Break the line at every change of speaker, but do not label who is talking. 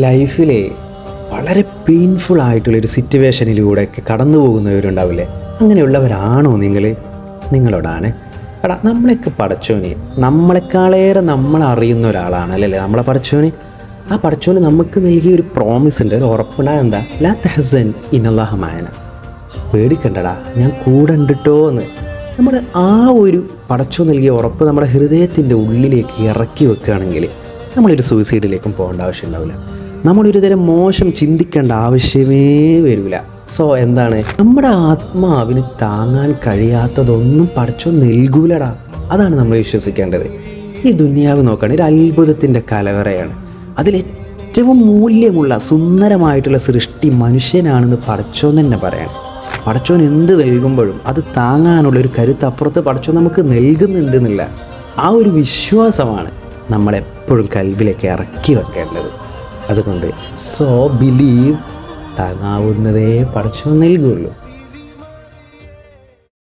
ലൈഫിലെ വളരെ പെയിൻഫുൾ ആയിട്ടുള്ള ഒരു സിറ്റുവേഷനിലൂടെ സിറ്റുവേഷനിലൂടെയൊക്കെ കടന്നു പോകുന്നവരുണ്ടാവില്ലേ അങ്ങനെയുള്ളവരാണോ നിങ്ങൾ? നിങ്ങളോടാണ്. എടാ നമ്മളെയൊക്കെ പടച്ചോന് നമ്മളെക്കാളേറെ നമ്മൾ അറിയുന്ന ഒരാളാണ് അല്ലേ നമ്മളെ പടച്ചോന് ആ പടച്ചോന് നമുക്ക് നൽകിയ ഒരു പ്രോമിസ് ഉണ്ട്. ഒരു ഉറപ്പുണ്ടാ എന്താ ലാ തെഹസൻ ഇന്നല്ലാഹമായന പേടിക്കണ്ടടാ ഞാൻ കൂടെ ഉണ്ടിട്ടോ എന്ന്. നമ്മൾ ആ ഒരു പടച്ചോ നൽകിയ ഉറപ്പ് നമ്മുടെ ഹൃദയത്തിന്റെ ഉള്ളിലേക്ക് ഇറക്കി വെക്കുകയാണെങ്കിൽ നമ്മളൊരു സൂയിസൈഡിലേക്കും പോകേണ്ട ആവശ്യം ഉണ്ടാവില്ല നമ്മളൊരു തരം മോശം ചിന്തിക്കേണ്ട ആവശ്യമേ വരില്ല. സോ എന്താണ്? നമ്മുടെ ആത്മാവിന് താങ്ങാൻ കഴിയാത്തതൊന്നും പടച്ചോ നൽകൂലടാ. അതാണ് നമ്മൾ വിശ്വസിക്കേണ്ടത്. ഈ ദുനിയാവ് നോക്കുകയാണെങ്കിൽ ഒരു അത്ഭുതത്തിന്റെ കലവറയാണ്. അതിലേറ്റവും മൂല്യമുള്ള സുന്ദരമായിട്ടുള്ള സൃഷ്ടി മനുഷ്യനാണെന്ന് പടച്ചോൻ തന്നെ പറയണം. പടച്ചോൻ എന്ത് നൽകുമ്പോഴും അത് താങ്ങാനുള്ള ഒരു കരുത്ത് അപ്പുറത്ത് പടച്ചോൻ നമുക്ക് നൽകുന്നുണ്ട് എന്നുള്ള ആ ഒരു വിശ്വാസമാണ് നമ്മളെപ്പോഴും കൽവിലേക്ക് ഇറക്കി വെക്കേണ്ടത്. അതുകൊണ്ട്. സോ ബിലീവ് താങ്ങാവുന്നതേ പഠിച്ചു നൽകുള്ളൂ